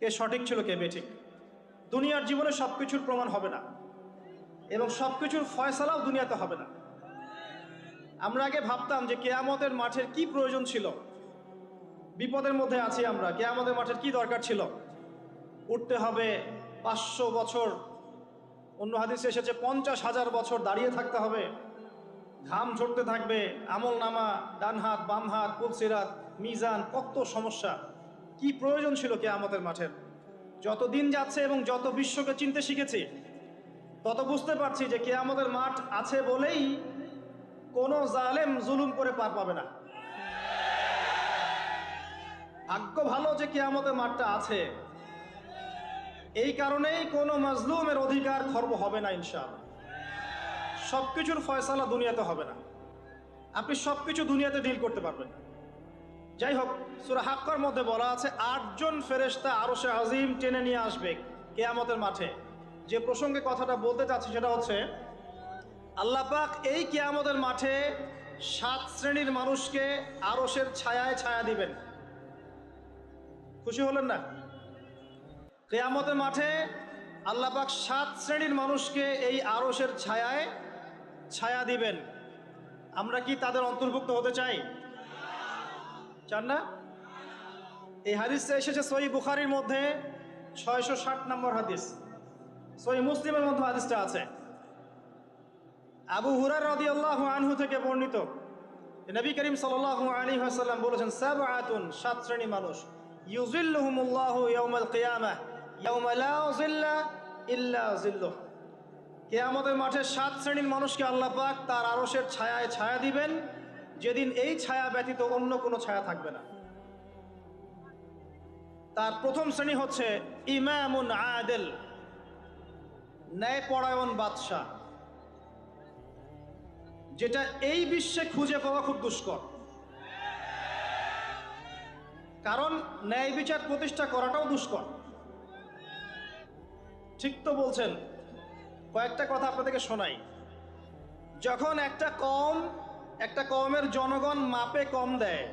কে সঠিক ছিল, কে বেঠিক। দুনিয়ার জীবনে সব কিছুর প্রমাণ হবে না এবং সব কিছুর ফয়সালাও দুনিয়াতে হবে না। আমরা আগে ভাবতাম যে কেয়ামতের মাঠের কি প্রয়োজন ছিল। বিপদের মধ্যে আছি আমরা, কেয়ামতের মাঠের কি দরকার ছিল। উঠতে হবে পাঁচশো বছর, অন্য হাদিসে এসেছে পঞ্চাশ হাজার বছর দাঁড়িয়ে থাকতে হবে। ঘাম ঝরতে থাকবে আমল নামা ডান হাত বাম হাত কুলসিরাত, মিজান, কত সমস্যা। কি প্রয়োজন ছিল কেয়ামতের মাঠের যত দিন যাচ্ছে এবং যত বিশ্বকে চিনতে শিখেছি, তত বুঝতে পারছি যে কেয়ামতের মাঠ আছে বলেই কোনো জালেম জুলুম করে পার পাবে না। ভাগ্য ভালো যে কেয়ামতের মাঠটা আছে, এই কারণেই কোনো মাজলুমের অধিকার খর্ব হবে না ইনশাআল্লাহ। সব কিছুর ফয়সালা দুনিয়াতে হবে না। আপনি সব কিছু দুনিয়াতে ডিল করতে পারবেন। না যাই হোক সুরা হাক্কার মধ্যে বলা আছে, আটজন ফেরেশতা আরও সে আজিম টেনে নিয়ে আসবে কেয়ামতের মাঠে। যে প্রসঙ্গে কথাটা বলতে চাচ্ছি সেটা হচ্ছে, আল্লাহ পাক এই কেয়ামতের মাঠে সাত শ্রেণির মানুষকে আরসের ছায়ায় ছায়া দিবেন। খুশি হলেন না? কেয়ামতের মাঠে আল্লাহ পাক সাত শ্রেণির মানুষকে এই আরসের ছায়ায় ছায়া দিবেন। আমরা কি তাদের অন্তর্ভুক্ত হতে চাই? চান না? এই হাদিসটা এসেছে সই বুখারির মধ্যে ছয়শো ষাট নম্বর হাদিস। সই মুসলিমের মধ্যে হাদিসটা আছে। আবু হুরার রদি আল্লাহ আনহু থেকে বর্ণিত। নবী করিম সাল্লাহ আলী হাসাল্লাম বলেছেন সাব আতুন সাত শ্রেণি মানুষ। ইউজিল্লুহুমুল্লাহ ইয়াউমাল কিয়ামা ইয়াউমা লা জিল্লা ইল্লা জিল্লুহ কেয়ামতের মাঠে সাত শ্রেণির মানুষকে আল্লাহ পাক তার আরশের ছায়ায় ছায়া দিবেন। যেদিন এই ছায়া ব্যতীত অন্য কোনো ছায়া থাকবে না। তার প্রথম শ্রেণি হচ্ছে ইমামুন আদেল, ন্যায়পরায়ণ বাদশাহ, যেটা এই বিশ্বে খুঁজে পাওয়া খুব দুষ্কর। কারণ ন্যায় বিচার প্রতিষ্ঠা করাটাও দুষ্কর। ঠিক তো বলছেন, কয়েকটা কথা আপনাদেরকে শোনাই। যখন একটা কম একটা কমের জনগণ মাপে কম দেয়।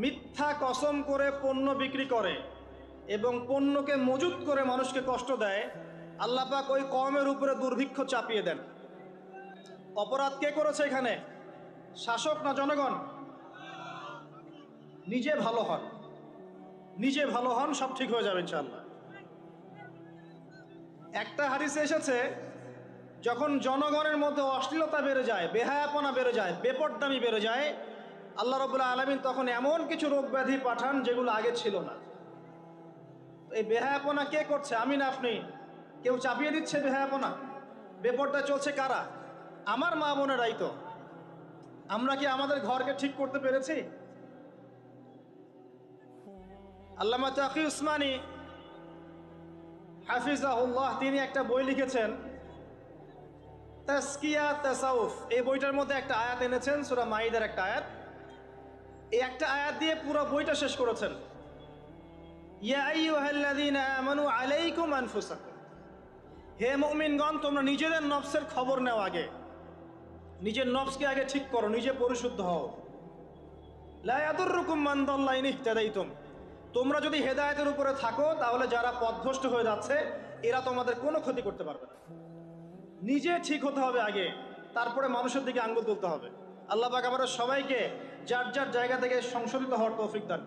মিথ্যা কসম করে পণ্য বিক্রি করে এবং পণ্যকে মজুত করে মানুষকে কষ্ট দেয় আল্লাপাক ওই কমের উপরে দুর্ভিক্ষ চাপিয়ে দেন। অপরাধ কে করেছে এখানে? শাসক না জনগণ? নিজে ভালো হন। নিজে ভালো হন, সব ঠিক হয়ে যাবে ইনশাল্লাহ একটা হাদিসে এসেছে যখন জনগণের মধ্যে অশ্লীলতা বেড়ে যায়, বেহায়াপনা বেড়ে যায়, বেপরদামি বেড়ে যায়, আল্লাহ রবুল্লাহ আলমিন তখন এমন কিছু রোগ ব্যাধি পাঠান যেগুলো আগে ছিল না। এই বেহায়াপনা কে করছে? আমি না আপনি? কেউ চাপিয়ে দিচ্ছে বেহায়াপনা? বেপরটা চলছে কারা? আমার মা বোনেরাই তো। আমরা কি আমাদের ঘরকে ঠিক করতে পেরেছি? আল্লামা তাকি উসমানী হাফিজাহুল্লাহ, তিনি একটা বই লিখেছেন তাস্কিয়া তাসাউফ। এই বইটার মধ্যে একটা আয়াত এনেছেন, সুরা মাইদের একটা আয়াত। এই একটা আয়াত দিয়ে পুরো বইটা শেষ করেছেন। আলাইকুম আনফুসাকুম। হে মুমিনগণ, তোমরা নিজেদের নফসের খবর নেও আগে। নিজের নফসকে আগে ঠিক করো, নিজে পরিশুদ্ধ হও। লা ইয়াদুররুকুম মান দাল্লা ইন ইহতাদাইতুম। তোমরা যদি হেদায়েতের উপরে থাকো, তাহলে যারা পথভ্রষ্ট হয়ে যাচ্ছে, এরা তোমাদের কোনো ক্ষতি করতে পারবে না। নিজে ঠিক হতে হবে আগে। তারপরে মানুষের দিকে আঙ্গুল তুলতে হবে। আল্লাহ পাক আমাদের সবাইকে যার যার জায়গা থেকে সংশোধিত হওয়ার তৌফিক দান।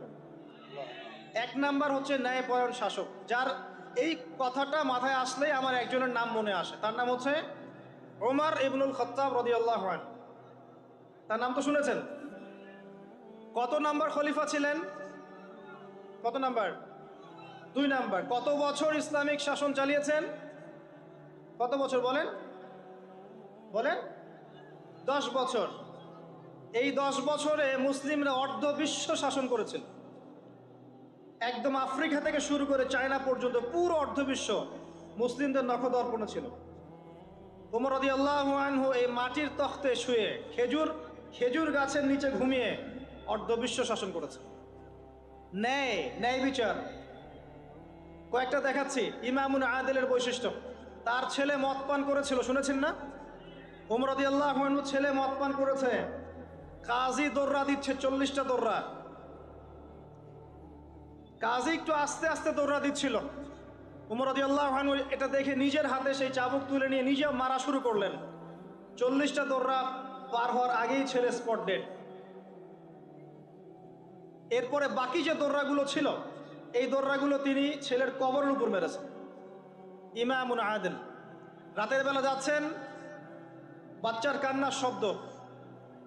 এক নাম্বার হচ্ছে ন্যায়পরায়ণ শাসক। যার এই কথাটা মাথায় আসলেই আমার একজনের নাম মনে আসে। তার নাম হচ্ছে ওমর ইবনুল খত্তাব রদিয়াল্লাহ তার নাম তো শুনেছেন? কত নাম্বার খলিফা ছিলেন? কত নাম্বার? দুই নাম্বার। কত বছর ইসলামিক শাসন চালিয়েছেন? কত বছর বলেন? বলেন? দশ বছর। এই দশ বছরে মুসলিমরা অর্ধ বিশ্ব শাসন করেছিল। একদম আফ্রিকা থেকে শুরু করে চায়না পর্যন্ত পুরো অর্ধ বিশ্ব মুসলিমদের নখদর্পণে ছিল। উমর রদি আনহু এই মাটির তখতে শুয়ে খেজুর খেজুর গাছের নিচে ঘুমিয়ে অর্ধ বিশ্ব শাসন করেছে। ন্যায় ন্যায় বিচার। কয়েকটা দেখাচ্ছি। ইমামুন আদেলের বৈশিষ্ট্য। তার ছেলে মদ পান করেছিল, শুনেছেন না? উমরদি আল্লাহ ছেলে মদ পান করেছে। কাজী দোররা দিচ্ছে, চল্লিশটা দোররা। কাজী একটু আস্তে আস্তে দৌড়া দিচ্ছিল। উমর আল্লাহ এটা দেখে নিজের হাতে সেই চাবুক তুলে নিয়ে নিজে মারা শুরু করলেন। চল্লিশটা দৌড়া পার হওয়ার আগেই ছেলে স্পট ডেড এরপরে বাকি যে দৌড়াগুলো ছিল, এই দৌড়াগুলো তিনি ছেলের কবরের উপর মেরেছেন। ইমামুন আদেল। রাতের বেলা যাচ্ছেন, বাচ্চার কান্নার শব্দ।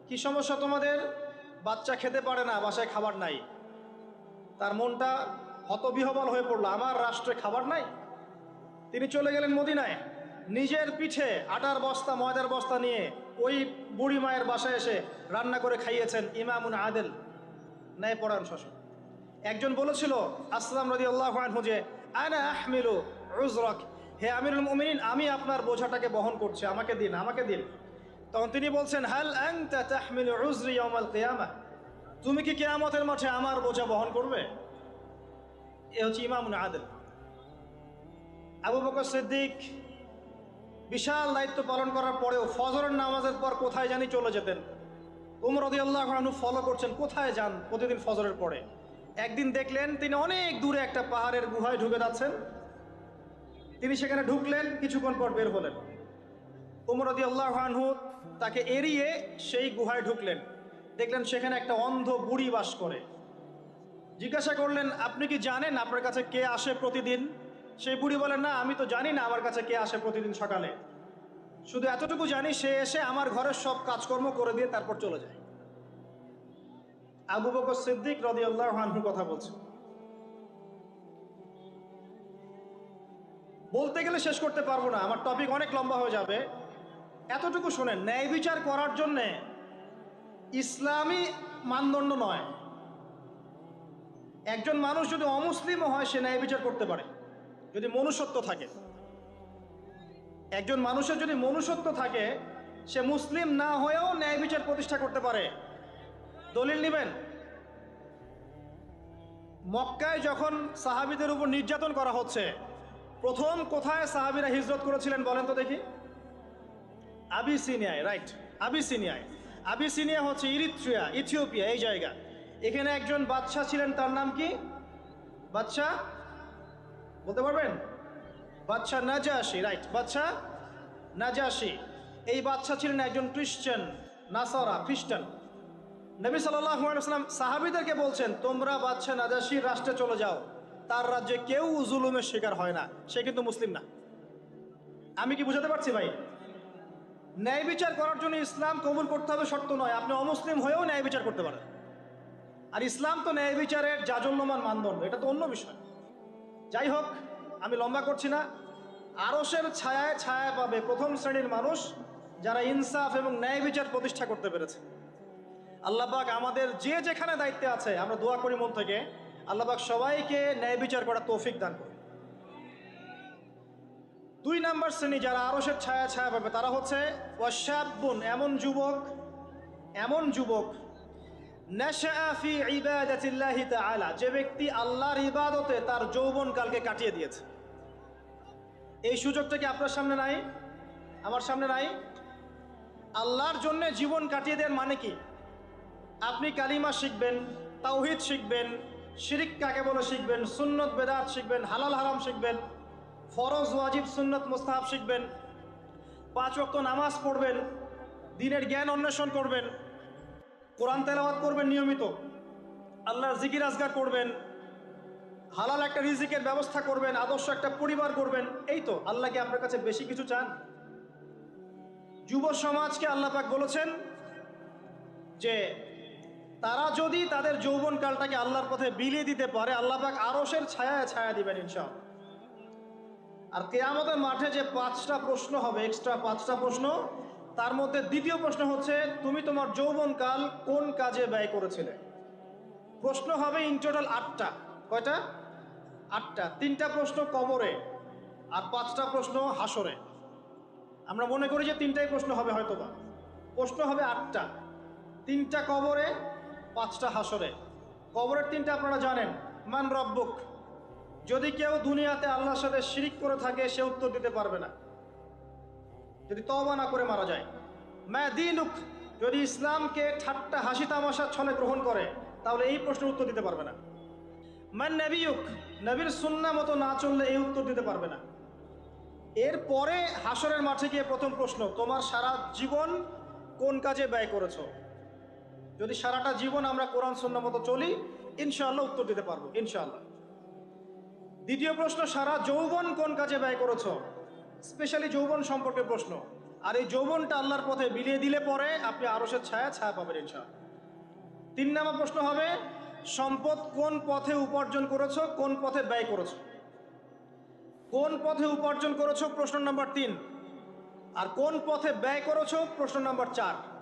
কি সমস্যা তোমাদের? বাচ্চা খেতে পারে না, বাসায় খাবার নাই। তার মনটা হতবিহবল হয়ে পড়ল, আমার রাষ্ট্রে খাবার নাই? তিনি চলে গেলেন মদিনায়। নিজের পিঠে আটার বস্তা, ময়দার বস্তা নিয়ে ওই বুড়ি মায়ের বাসায় এসে রান্না করে খাইয়েছেন ইমামুন আদেল। ন্যায় পড়ান শাসক। একজন বলেছিল, আসলাম রদি আল্লাহ যে আনা আহমিলু রুজরক হে আমিরুল মুমিনিন, আমি আপনার বোঝাটাকে বহন করছি। আমাকে দিন আমাকে দিন। তখন তিনি বলছেন, হাল আনতা তাহমিলু উজরি ইয়াউমাল কিয়ামah তুমি কি কেয়ামতের মাঠে আমার বোঝা বহন করবে? এ হচ্ছে ইমামুন আদেল। আবু বকর সিদ্দিক বিশাল দায়িত্ব পালন করার পরেও ফজরের নামাজের পর কোথায় জানি চলে যেতেন। উমর রদি আল্লাহ ফলো করছেন, কোথায় যান প্রতিদিন ফজরের পরে? একদিন দেখলেন তিনি অনেক দূরে একটা পাহাড়ের গুহায় ঢুকে যাচ্ছেন। তিনি সেখানে ঢুকলেন, কিছুক্ষণ পর বের হলেন। উমর রদি আল্লাহ তাকে এড়িয়ে সেই গুহায় ঢুকলেন। দেখলেন সেখানে একটা অন্ধ বুড়ি বাস করে। জিজ্ঞাসা করলেন, আপনি কি জানেন আপনার কাছে কে আসে প্রতিদিন? সেই বুড়ি বলেন না, আমি তো জানি না আমার কাছে কে আসে প্রতিদিন সকালে। শুধু এতটুকু জানি, সে এসে আমার ঘরের সব কাজকর্ম করে দিয়ে তারপর চলে যায়। আবু বকর সিদ্দিক রদি আল্লাহ কথা বলছে। বলতে গেলে শেষ করতে পারব না, আমার টপিক অনেক লম্বা হয়ে যাবে। এতটুকু শোনেন, ন্যায় বিচার করার জন্যে ইসলামী মানদণ্ড নয়। একজন মানুষ যদি অমুসলিমও হয়, সে ন্যায় বিচার করতে পারে, যদি মনুষ্যত্ব থাকে। একজন মানুষের যদি মনুষ্যত্ব থাকে, সে মুসলিম না হয়েও ন্যায় বিচার প্রতিষ্ঠা করতে পারে। দলিল নেবেন? মক্কায় যখন সাহাবিদের উপর নির্যাতন করা হচ্ছে, প্রথম কোথায় সাহাবিরা হিজরত করেছিলেন বলেন তো দেখি? আবিসিনিয়ায় রাইট আবিসিনিয়ায়। আবিসিনিয়া হচ্ছে ইরিত্রিয়া, ইথিওপিয়া, এই জায়গা। এখানে একজন বাদশাহ ছিলেন, তার নাম কি? বাদশাহ? বলতে পারবেন? বাদশাহ নাজাসি রাইট বাদশাহ নাজাসি এই বাদশাহ ছিলেন একজন খ্রিস্টান নাসারা, খ্রিস্টান। নবী সাল্লাম সাহাবিদেরকে বলছেন, তোমরা বাদশাহ নাজাসির রাষ্ট্রে চলে যাও। তার রাজ্যে কেউ জুলুমের শিকার হয় না। সে কিন্তু মুসলিম না। আমি কি বুঝাতে পারছি ভাই? ন্যায় বিচার করার জন্য ইসলাম কবুল করতে হবে শর্ত নয়। আপনি অমুসলিম হয়েও ন্যায় বিচার করতে পারেন। আর ইসলাম তো ন্যায় বিচারের জাজল্যমান মানদণ্ড। এটা তো অন্য বিষয়। যাই হোক, আমি লম্বা করছি না। আরসের ছায়ায় ছায়া পাবে প্রথম শ্রেণির মানুষ যারা ইনসাফ এবং ন্যায় বিচার প্রতিষ্ঠা করতে পেরেছে। আল্লাহবাক আমাদের যে যেখানে দায়িত্বে আছে, আমরা দোয়া করি মন থেকে। আল্লাহবাক সবাইকে ন্যায় বিচার করার তৌফিক দান করে দুই নাম্বার শ্রেণি যারা আরসের ছায়া ছায়া পাবে, তারা হচ্ছে ওয়াশাবুন এমন যুবক এমন যুবক নেশাফি যে ব্যক্তি আল্লাহর ইবাদতে তার যৌবনকালকে কাটিয়ে দিয়েছে। এই সুযোগটা কি আপনার সামনে নাই? আমার সামনে নাই? আল্লাহর জন্য জীবন কাটিয়ে দেন মানে কি? আপনি কালিমা শিখবেন, তাওহিদ শিখবেন, শিরিক কাকে বলে শিখবেন, সুন্নত, বেদাত শিখবেন, হালাল, হারাম শিখবেন, ফরজ, ওয়াজিব, সুন্নত, মুস্তাহাব শিখবেন, পাঁচ ওয়াক্ত নামাজ পড়বেন, দিনের জ্ঞান অন্বেষণ করবেন, কোরআন তেলাওয়াত করবেন নিয়মিত, আল্লাহর জিকির আজগার করবেন, হালাল একটা রিজিকের ব্যবস্থা করবেন, আদর্শ একটা পরিবার করবেন, এই তো আল্লাহকে আপনার কাছে বেশি কিছু চান? যুব সমাজকে আল্লাহ পাক বলেছেন যে তারা যদি তাদের যৌবন কালটাকে আল্লাহর পথে বিলিয়ে দিতে পারে, আল্লাহ পাক আরসের ছায়া ছায়া দিবেন ইনশাল আর কেয়ামতের মাঠে যে পাঁচটা প্রশ্ন হবে এক্সট্রা পাঁচটা প্রশ্ন, তার মধ্যে দ্বিতীয় প্রশ্ন হচ্ছে, তুমি তোমার যৌবনকাল কোন কাজে ব্যয় করেছিলে? প্রশ্ন হবে ইন টোটাল আটটা। কয়টা? আটটা। তিনটা প্রশ্ন কবরে, আর পাঁচটা প্রশ্ন হাসরে আমরা মনে করি যে তিনটাই প্রশ্ন হবে হয়তোবা। প্রশ্ন হবে আটটা। তিনটা কবরে পাঁচটা হাসরে। কবরের তিনটা আপনারা জানেন, মান রব্বুক। যদি কেউ দুনিয়াতে আল্লাহর সাথে শিরিক করে থাকে, সে উত্তর দিতে পারবে না। যদি তবা না করে মারা যায়। ম্যা দিনুক, যদি ইসলামকে ঠাট্টা, হাসি, তামাশার ছলে গ্রহণ করে, তাহলে এই প্রশ্নের উত্তর দিতে পারবে না। মান নবিয়ুক, নবীর সুন্না মতো না চললে এই উত্তর দিতে পারবে না। এরপরে হাসরের মাঠে গিয়ে প্রথম প্রশ্ন, তোমার সারা জীবন কোন কাজে ব্যয় করেছ? যদি সারাটা জীবন আমরা কোরআন সুন্না মতো চলি, ইনশাআল্লাহ উত্তর দিতে পারব, ইনশাআল্লাহ। দ্বিতীয় প্রশ্ন, সারা যৌবন কোন কাজে ব্যয় করেছ? স্পেশালি যৌবন সম্পর্কে প্রশ্ন। আর এই যৌবনটা আল্লাহর পথে বিলিয়ে দিলে পরে আপনি আরসের ছায়া ছায়া পাবেন ইনশাআল্লাহ। তিন নম্বর প্রশ্ন হবে, সম্পদ কোন পথে উপার্জন করেছ, কোন পথে ব্যয় করেছ? কোন পথে উপার্জন করেছ? প্রশ্ন নাম্বার তিন। আর কোন পথে ব্যয় করেছ? প্রশ্ন নাম্বার চার।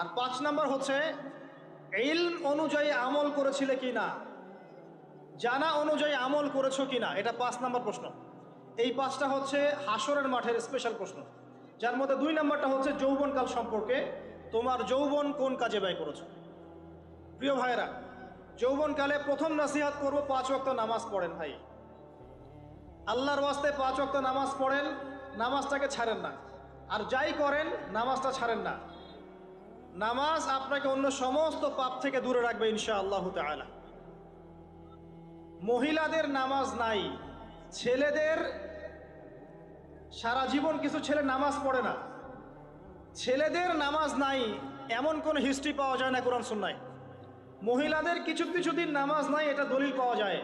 আর পাঁচ নাম্বার হচ্ছে, ইলম অনুযায়ী আমল করেছিলে কি না জানা অনুযায়ী আমল করেছ কি না এটা পাঁচ নাম্বার প্রশ্ন। এই পাঁচটা হচ্ছে হাসরের মাঠের স্পেশাল প্রশ্ন। যার মধ্যে দুই নাম্বারটা হচ্ছে যৌবনকাল সম্পর্কে তোমার যৌবন কোন কাজে ব্যয় করেছ? প্রিয় ভাইরা যৌবনকালে প্রথম নাসিহাত করব পাঁচ ওয়াক্ত নামাজ পড়েন ভাই। আল্লাহর ওয়াস্তে পাঁচ ওয়াক্ত নামাজ পড়েন, নামাজটাকে ছাড়েন না। আর যাই করেন, নামাজটা ছাড়েন না। নামাজ আপনাকে অন্য সমস্ত পাপ থেকে দূরে রাখবে ইনশা আল্লাহ তালা মহিলাদের নামাজ নাই, ছেলেদের সারা জীবন কিছু ছেলে নামাজ পড়ে না। ছেলেদের নামাজ নাই, এমন কোন হিস্ট্রি পাওয়া যায় না কোরআন সুন্নায়। মহিলাদের কিছু কিছু দিন নামাজ নাই, এটা দলিল পাওয়া যায়।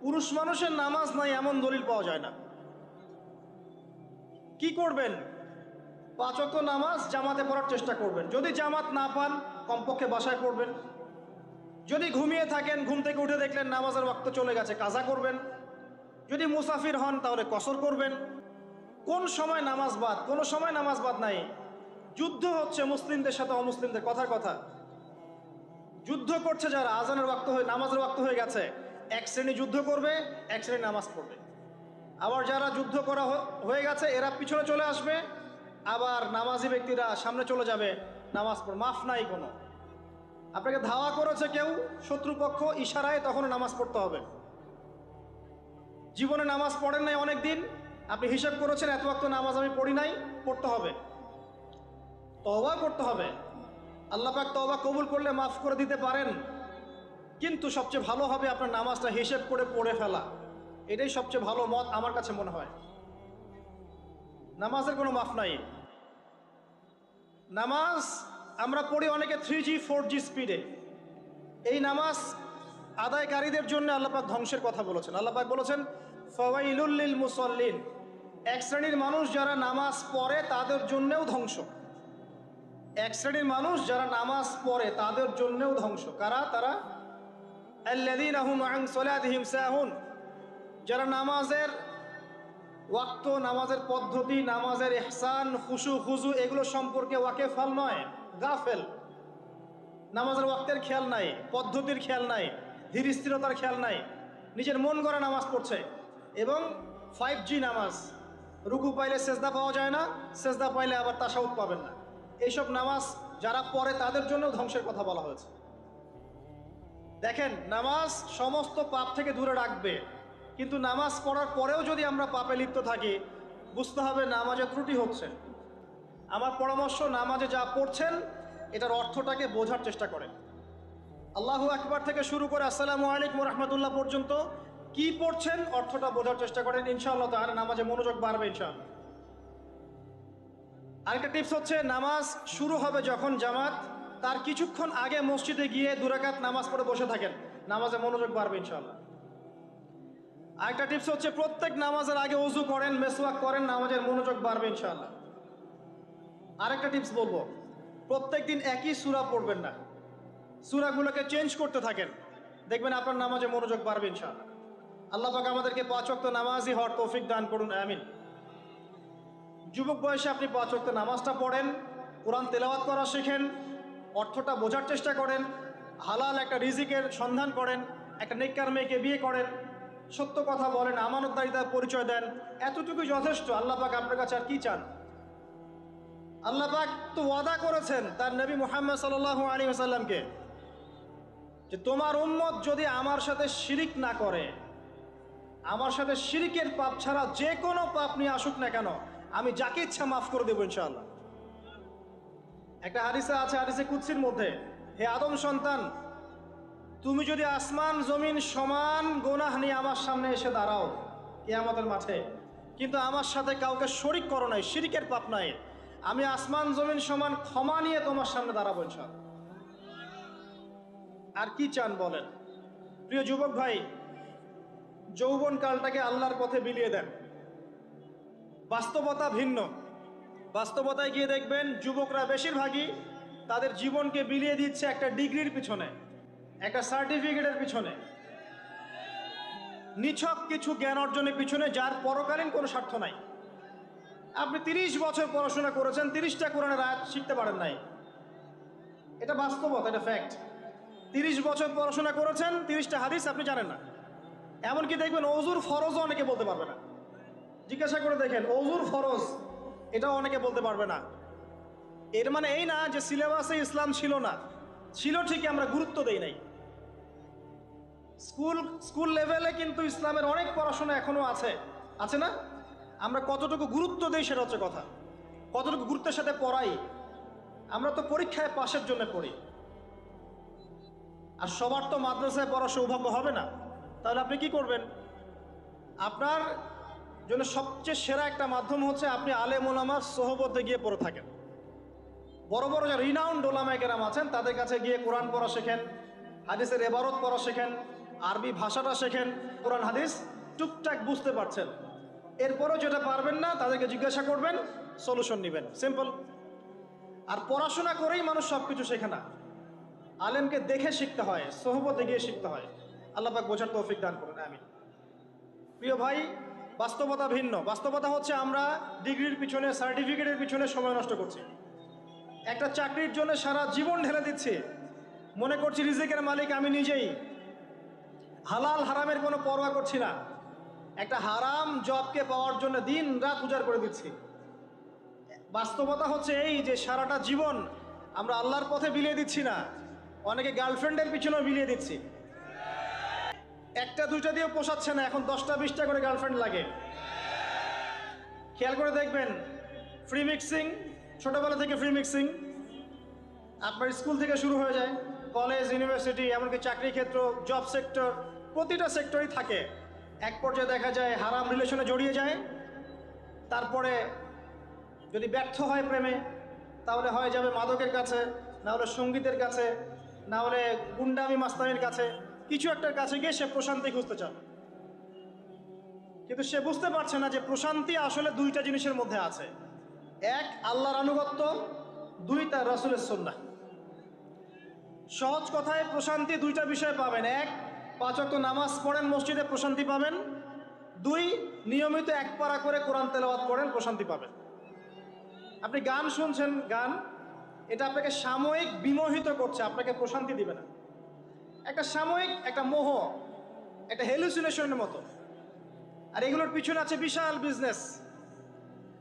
পুরুষ মানুষের নামাজ নাই, এমন দলিল পাওয়া যায় না। কি করবেন? পাঁচ ওয়াক্ত নামাজ জামাতে পড়ার চেষ্টা করবেন। যদি জামাত না পান, কমপক্ষে বাসায় পড়বেন। যদি ঘুমিয়ে থাকেন, ঘুম থেকে উঠে দেখলেন নামাজের ওয়াক্ত চলে গেছে, কাজা করবেন। যদি মুসাফির হন, তাহলে কসর করবেন। কোন সময় নামাজ বাদ, কোনো সময় নামাজ বাদ নাই। যুদ্ধ হচ্ছে মুসলিমদের সাথে অমুসলিমদের, কথার কথা। যুদ্ধ করছে যারা, আজানের ওয়াক্ত হয়ে, নামাজের ওয়াক্ত হয়ে গেছে। এক শ্রেণি যুদ্ধ করবে, এক শ্রেণি নামাজ পড়বে। আবার যারা যুদ্ধ করা হয়ে গেছে, এরা পিছনে চলে আসবে। আবার নামাজি ব্যক্তিরা সামনে চলে যাবে, নামাজ পড়, মাফ নাই কোনো। আপনাকে ধাওয়া করেছে কেউ, শত্রুপক্ষ ইশারায় তখন নামাজ পড়তে হবে। জীবনে নামাজ পড়েন নাই অনেক দিন আপনি হিসাব করেছেন, এত ওয়াক্ত নামাজ আমি পড়ি নাই, পড়তে হবে। তওবা করতে হবে। আল্লাহ পাক তওবা কবুল করলে মাফ করে দিতে পারেন। কিন্তু সবচেয়ে ভালো হবে আপনার নামাজটা হিসেব করে পড়ে ফেলা। এটাই সবচেয়ে ভালো মত আমার কাছে মনে হয়। নামাজের কোনো মাফ নাই। নামাজ আমরা পড়ি অনেকে থ্রি জি ফোর জি স্পিডে এই নামাজ আদায়কারীদের জন্য আল্লাপাক ধ্বংসের কথা বলেছেন। আল্লাপাক বলেছেন ফওয়াইলুল্লিল মুসল্লিন। এক শ্রেণির মানুষ যারা নামাজ পড়ে, তাদের জন্যেও ধ্বংস। এক শ্রেণির মানুষ যারা নামাজ পড়ে, তাদের জন্যেও ধ্বংস। কারা? তারা যারা নামাজের ওয়াক্ত নামাজের পদ্ধতি, নামাজের এহসান খুশু, খুজু, এগুলো সম্পর্কে ওয়াকেফাল নয়, গাফেল। নামাজের ওয়াক্তের খেয়াল নাই, পদ্ধতির খেয়াল নাই, ধীর স্থিরতার খেয়াল নাই, নিজের মন গড়া নামাজ পড়ছে। এবং ফাইভ জি নামাজ, রুকু পাইলে সেজদা পাওয়া যায় না, সেজদা পাইলে আবার তাসাউদ পাবেন না। এইসব নামাজ যারা পড়ে তাদের জন্য ধ্বংসের কথা বলা হয়েছে। দেখেন, নামাজ সমস্ত পাপ থেকে দূরে রাখবে। কিন্তু নামাজ পড়ার পরেও যদি আমরা পাপে লিপ্ত থাকি, বুঝতে হবে নামাজে ত্রুটি হচ্ছে। আমার পরামর্শ, নামাজে যা পড়ছেন, এটার অর্থটাকে বোঝার চেষ্টা করেন। আল্লাহু আকবার থেকে শুরু করে আসসালামু আলাইকুম রহমতুল্লাহ পর্যন্ত কি পড়ছেন, অর্থটা বোঝার চেষ্টা করেন। ইনশাআল্লাহ তার নামাজে মনোযোগ বাড়বে ইনশাআল্লাহ। আরেকটা টিপস হচ্ছে, নামাজ শুরু হবে যখন জামাত তার কিছুক্ষণ আগে মসজিদে গিয়ে দুরাকাত নামাজ পড়ে বসে থাকেন। নামাজে মনোযোগ বাড়বে ইনশাআল্লাহ। আরেকটা টিপস হচ্ছে প্রত্যেক নামাজের আগে অজু করেন, মেসওয়াক করেন, নামাজের মনোযোগ বাড়বে ইনশাআল্লাহ। আরেকটা টিপস বলব প্রত্যেক দিন একই সুরা পড়বেন না। সূরাগুলোকে চেঞ্জ করতে থাকেন, দেখবেন আপনার নামাজে মনোযোগ বাড়বে ইনশাআল্লাহ। আল্লাহ পাক আমাদেরকে পাঁচ ওয়াক্ত নামাজই হওয়ার তৌফিক দান করুন, আমিন। যুবক বয়সে আপনি পাঁচ ওয়াক্ত নামাজটা পড়েন, কোরআন তেলাওয়াত করা শেখেন, অর্থটা বোঝার চেষ্টা করেন, হালাল একটা রিজিকের সন্ধান করেন, একটা নেককার মেয়েকে বিয়ে করেন সত্য কথা বলেন, আমানতদারিতার পরিচয় দেন, এতটুকুই যথেষ্ট। আল্লাহ পাক আপনার কাছে আর কি চান? আল্লাহ পাক তো ওয়াদা করেছেন তার নবী মুহাম্মদ সাল্লাল্লাহু আলী আসাল্লামকে যে তোমার উম্মত যদি আমার সাথে শিরিক না করে, আমার সাথে শিরিকের পাপ ছাড়া যে কোনো পাপ নিয়ে আসুক না কেন, আমি যাকে ইচ্ছা মাফ করে দেবো ইনশাআল্লাহ। একটা হারিসা আছে হারিসে কুৎসির মধ্যে, হে আদম সন্তান তুমি যদি আসমান, জমিন, সমান গোনাহ নিয়ে আমার সামনে এসে দাঁড়াও, কেয়ামতের মাঠে। কিন্তু আমার সাথে কাউকে শরিক করো নাই, শিরিকের পাপ নাই। আমি আসমান, জমিন, সমান ক্ষমা নিয়ে তোমার সামনে দাঁড়াবো ইনশাআল্লাহ। আর কি চান বলেন? প্রিয় যুবক ভাই, যৌবন কালটাকে আল্লাহর পথে বিলিয়ে দেন। বাস্তবতা ভিন্ন। বাস্তবতায় গিয়ে দেখবেন, যুবকরা বেশিরভাগই তাদের জীবনকে বিলিয়ে দিচ্ছে একটা ডিগ্রির পিছনে। একটা সার্টিফিকেটের পিছনে। নিছক কিছু জ্ঞান অর্জনের পিছনে, যার পরকালীন কোনো স্বার্থ নাই। আপনি তিরিশ বছর পড়াশোনা করেছেন, তিরিশটা কোরআনের আয়াত শিখতে পারেন নাই। এটা বাস্তবতা, এটা ফ্যাক্ট তিরিশ বছর পড়াশোনা করেছেন, তিরিশটা হাদিস আপনি জানেন না। এমনকি দেখবেন অজুর ফরজও অনেকে বলতে পারবে না। জিজ্ঞাসা করে দেখেন, অজুর ফরজ, এটাও অনেকে বলতে পারবে না। এর মানে এই না যে সিলেবাসে ইসলাম ছিল না। ছিল ঠিকই, আমরা গুরুত্ব দেই নাই। স্কুল স্কুল লেভেলে কিন্তু ইসলামের অনেক পড়াশোনা এখনও আছে। আছে না? আমরা কতটুকু গুরুত্ব দিই সেটা হচ্ছে কথা। কতটুকু গুরুত্বের সাথে পড়াই? আমরা তো পরীক্ষায় পাশের জন্য পড়ি। আর সবার তো মাদ্রাসায় পড়ার সৌভাগ্য হবে না। তাহলে আপনি কি করবেন? আপনার জন্য সবচেয়ে সেরা একটা মাধ্যম হচ্ছে আপনি আলেম ওলামার সোহবতে গিয়ে পড়ে থাকেন। বড় বড় যে রিনাউন্ড ওলামায় কেরাম আছেন, তাদের কাছে গিয়ে কোরআন পড়া শেখেন, হাদিসের এবারত পড়া শেখেন আরবি ভাষাটা শেখেন, কোরআন, হাদিস, টুকটাক বুঝতে পারছেন। এরপরও যেটা পারবেন না, তাদেরকে জিজ্ঞাসা করবেন সলিউশন নেবেন। সিম্পল আর পড়াশোনা করেই মানুষ সব কিছু শেখে না। আলেমকে দেখে শিখতে হয়, সোহবতে গিয়ে শিখতে হয়। আল্লাহ পাক বোঝার তৌফিক দান করুন আমি প্রিয় ভাই, বাস্তবতা ভিন্ন। বাস্তবতা হচ্ছে আমরা ডিগ্রির পিছনে সার্টিফিকেটের পিছনে সময় নষ্ট করছি। একটা চাকরির জন্য সারা জীবন ঢেলে দিচ্ছি। মনে করছি রিজিকের মালিক আমি নিজেই। হালাল হারামের কোনো পরোয়া করছি না। একটা হারাম জবকে পাওয়ার জন্য দিন রাত উজাড় করে দিচ্ছি। বাস্তবতা হচ্ছে এই যে সারাটা জীবন আমরা আল্লাহর পথে বিলিয়ে দিচ্ছি না, অনেকে গার্লফ্রেন্ডের পিছনেও বিলিয়ে দিচ্ছি। একটা দুইটা দিয়েও পোষাচ্ছে না, এখন দশটা বিশটা করে গার্লফ্রেন্ড লাগে। খেয়াল করে দেখবেন ফ্রি মিক্সিং ছোটবেলা থেকে ফ্রি মিক্সিং আপনার স্কুল থেকে শুরু হয়ে যায়, কলেজ ইউনিভার্সিটি এমনকি চাকরি ক্ষেত্র জব সেক্টর প্রতিটা সেক্টরই থাকে। এক পর্যায়ে দেখা যায় হারাম রিলেশনে জড়িয়ে যায়, তারপরে যদি ব্যর্থ হয় প্রেমে, তাহলে হয় যাবে মাদকের কাছে, না হলে সঙ্গীতের কাছে, না হলে গুন্ডামি মাস্তানির কাছে। কিছু একটার কাছে গিয়ে সে প্রশান্তি খুঁজতে চান কিন্তু সে বুঝতে পারছে না যে প্রশান্তি আসলে দুইটা জিনিসের মধ্যে আছে। এক, আল্লাহর আনুগত্য, দুই, তার রসুলের সন্না সহজ কথায় প্রশান্তি দুইটা বিষয় পাবেন। এক পাঁচ অক্ট নামাজ পড়েন, মসজিদে প্রশান্তি পাবেন। দুই, নিয়মিত এক পারা করে কোরআন তেলাওয়াত করেন, প্রশান্তি পাবেন। আপনি গান শুনছেন, গান, এটা আপনাকে সাময়িক বিমোহিত করছে, আপনাকে প্রশান্তি দিবে না। একটা সাময়িক, একটা মোহ, একটা হেলুসিনেশনের মতো। আর এগুলোর পিছনে আছে বিশাল বিজনেস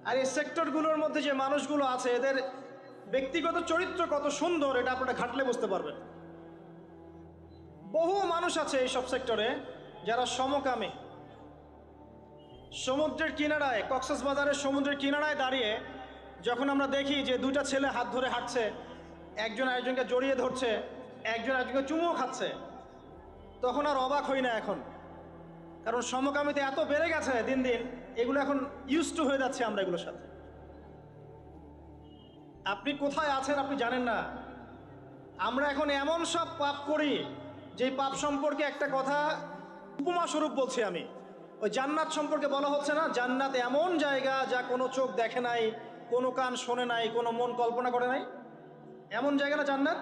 আর এই সেক্টরগুলোর মধ্যে যে মানুষগুলো আছে, এদের ব্যক্তিগত চরিত্র কত সুন্দর, এটা আপনারা ঘাটলে বুঝতে পারবেন। বহু মানুষ আছে এই সব সেক্টরে যারা সমকামী। সমুদ্রের কিনারায় কক্সবাজারের সমুদ্রের কিনারায় দাঁড়িয়ে যখন আমরা দেখি যে দুইটা ছেলে হাত ধরে হাঁটছে, একজন আরেকজনকে জড়িয়ে ধরছে, একজন আরেকজনকে চুমুও খাচ্ছে, তখন আর অবাক হই না এখন। কারণ সমকামিতে এত বেড়ে গেছে দিন দিন, এগুলো এখন ইউজ টু হয়ে যাচ্ছে আমরা এগুলোর সাথে। আপনি কোথায় আছেন আপনি জানেন না। আমরা এখন এমন সব পাপ করি যে পাপ সম্পর্কে একটা কথা উপমা স্বরূপ বলছি আমি। ওই জান্নাত সম্পর্কে বলা হচ্ছে না, জান্নাত এমন জায়গা যা কোনো চোখ দেখে নাই, কোনো কান শোনে নাই, কোনো মন কল্পনা করে নাই। এমন জায়গা না জান্নাত?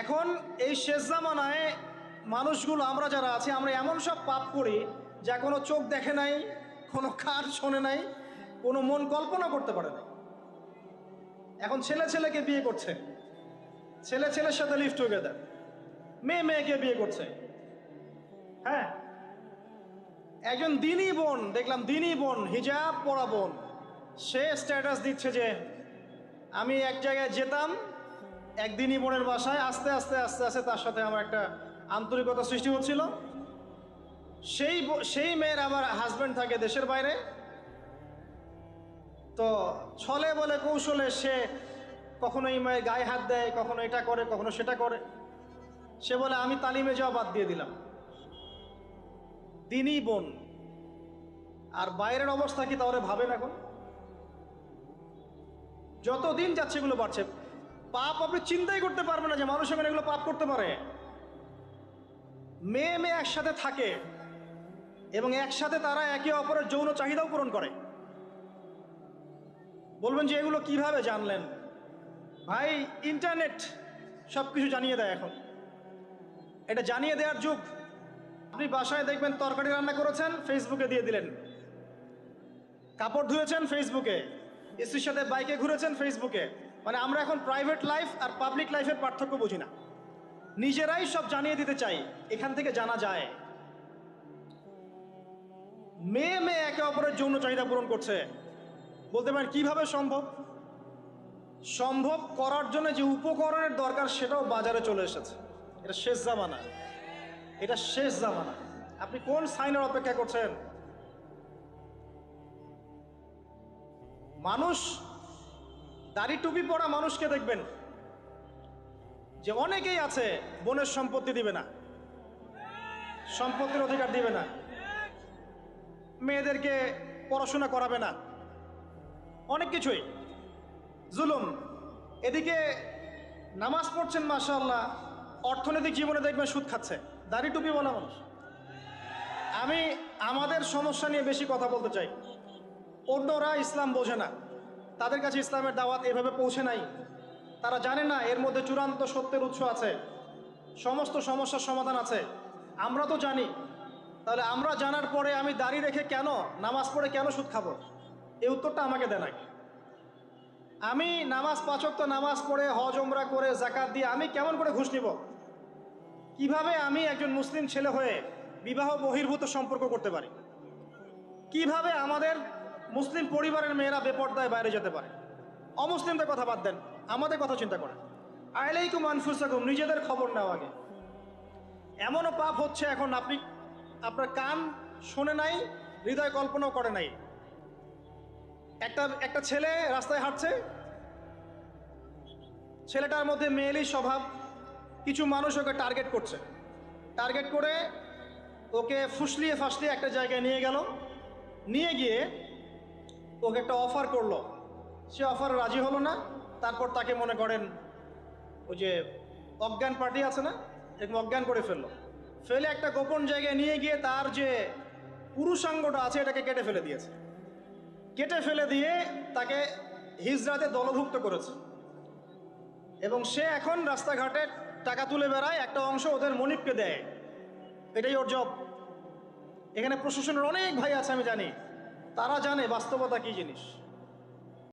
এখন এই শেষ জামানায় মানুষগুলো, আমরা যারা আছি, আমরা এমন সব পাপ করি যা কোনো চোখ দেখে নাই, কোনো কান শোনে নাই, কোনো মন কল্পনা করতে পারে না এখন ছেলে ছেলেকে বিয়ে করছে। ছেলে ছেলের সাথে লিভ টুগেদার মেয়ে মেয়েকে বিয়ে করছে। হ্যাঁ? একজন দিনই বোন, দেখলাম দিনই বোন, হিজাব পরা বোন। সে স্ট্যাটাস দিচ্ছে যে আমি এক জায়গায় যেতাম একদিনই বোনের বাসায় আস্তে আস্তে আস্তে আস্তে তার সাথে আমার একটা আন্তরিকতা সৃষ্টি হচ্ছিল। সেই সেই মেয়ের আমার হাজব্যান্ড থাকে দেশের বাইরে। তো ছলে বলে কৌশলে সে কখনো এই মেয়ের গায়ে হাত দেয়, কখনো এটা করে, কখনো সেটা করে। সে বলে, আমি তালিমে যাওয়া বাদ দিয়ে দিলাম। দিনই বোন। আর বাইরের অবস্থা কি তাহলে ভাবেন এখন? যত দিন যাচ্ছে এগুলো বাড়ছে। পাপ আপনি চিন্তাই করতে পারবেন না যে মানুষ এখানে এগুলো পাপ করতে পারে। মেয়ে মেয়ে একসাথে থাকে এবং একসাথে তারা একে অপরের যৌন চাহিদাও পূরণ করে। বলবেন যে এগুলো কীভাবে জানলেন? ভাই, ইন্টারনেট সব কিছু জানিয়ে দেয় এখন। এটা জানিয়ে দেওয়ার যুগ। আপনি বাসায় দেখবেন তরকারি রান্না করেছেন ফেসবুকে দিয়ে দিলেন। কাপড় ধুয়েছেন ফেসবুকে স্ত্রীর সাথে বাইকে ঘুরেছেন ফেসবুকে মানে আমরা এখন প্রাইভেট লাইফ আর পাবলিক লাইফের পার্থক্য বুঝি না। নিজেরাই সব জানিয়ে দিতে চাই, এখান থেকে জানা যায়। মেয়ে মেয়ে একে অপরের যৌন চাহিদা পূরণ করছে। বলতে পারেন, কীভাবে সম্ভব? সম্ভব করার জন্য যে উপকরণের দরকার সেটাও বাজারে চলে এসেছে। এটা শেষ জামানা। এটা শেষ জামানা। আপনি কোন সাইনের অপেক্ষা করছেন? মানুষ, দাড়ি টুপি পরা মানুষকে দেখবেন যে অনেকেই আছে, বোনের সম্পত্তি দিবে না, সম্পত্তির অধিকার দিবে না, মেয়েদেরকে পড়াশোনা করাবে না, অনেক কিছুই। জুলুম। এদিকে নামাজ পড়ছেন, মাশাআল্লাহ। অর্থনৈতিক জীবনে দেখবেন সুদ খাচ্ছে। দাড়ি টুপি বলা মানুষ। আমি আমাদের সমস্যা নিয়ে বেশি কথা বলতে চাই। অন্যরা ইসলাম বোঝে না। তাদের কাছে ইসলামের দাওয়াত এভাবে পৌঁছে নাই। তারা জানে না এর মধ্যে চূড়ান্ত সত্যের উৎস আছে। সমস্ত সমস্যার সমাধান আছে। আমরা তো জানি। তাহলে আমরা জানার পরে আমি দাঁড়িয়ে রেখে কেন, নামাজ পড়ে কেন সুদ খাব? এই উত্তরটা আমাকে দেন আগে। আমি নামাজ পাচক তো নামাজ পড়ে হজ ওমরা করে জাকাত দিয়ে আমি কেমন করে ঘুষ নিব? কীভাবে আমি একজন মুসলিম ছেলে হয়ে বিবাহ বহির্ভূত সম্পর্ক করতে পারি? কীভাবে আমাদের মুসলিম পরিবারের মেয়েরা বেপর্দায় বাইরে যেতে পারে? অমুসলিমদের কথা বাদ দেন, আমাদের কথা চিন্তা করেন। আইলাইকুম আনফুসাকুম, নিজেদের খবর নাও আগে। এমনও পাপ হচ্ছে এখন আপনি, আপনার কান শোনে নাই, হৃদয় কল্পনাও করে নাই। একটা একটা ছেলে রাস্তায় হাঁটছে, ছেলেটার মধ্যে মেয়েলি স্বভাব কিছু মানুষ ওকে টার্গেট করছে। টার্গেট করে ওকে ফুসলিয়ে ফাসলিয়ে একটা জায়গায় নিয়ে গেল। নিয়ে গিয়ে ওকে একটা অফার করল। সে অফার রাজি হলো না। তারপর তাকে মনে করেন ওই যে অজ্ঞান পার্টি আছে না, এরকম অজ্ঞান করে ফেলল। ফেলে একটা গোপন জায়গায় নিয়ে গিয়ে তার যে পুরুষাঙ্গটা আছে, এটাকে কেটে ফেলে দিয়েছে। কেটে ফেলে দিয়ে তাকে হিজরাতে দলভুক্ত করেছে। এবং সে এখন রাস্তাঘাটে টাকা তুলে বেড়ায়, একটা অংশ ওদের মনিপকে দেয়। এটাই ওর জব এখানে প্রশাসনের অনেক ভাই আছে, আমি জানি। তারা জানে বাস্তবতা কী জিনিস।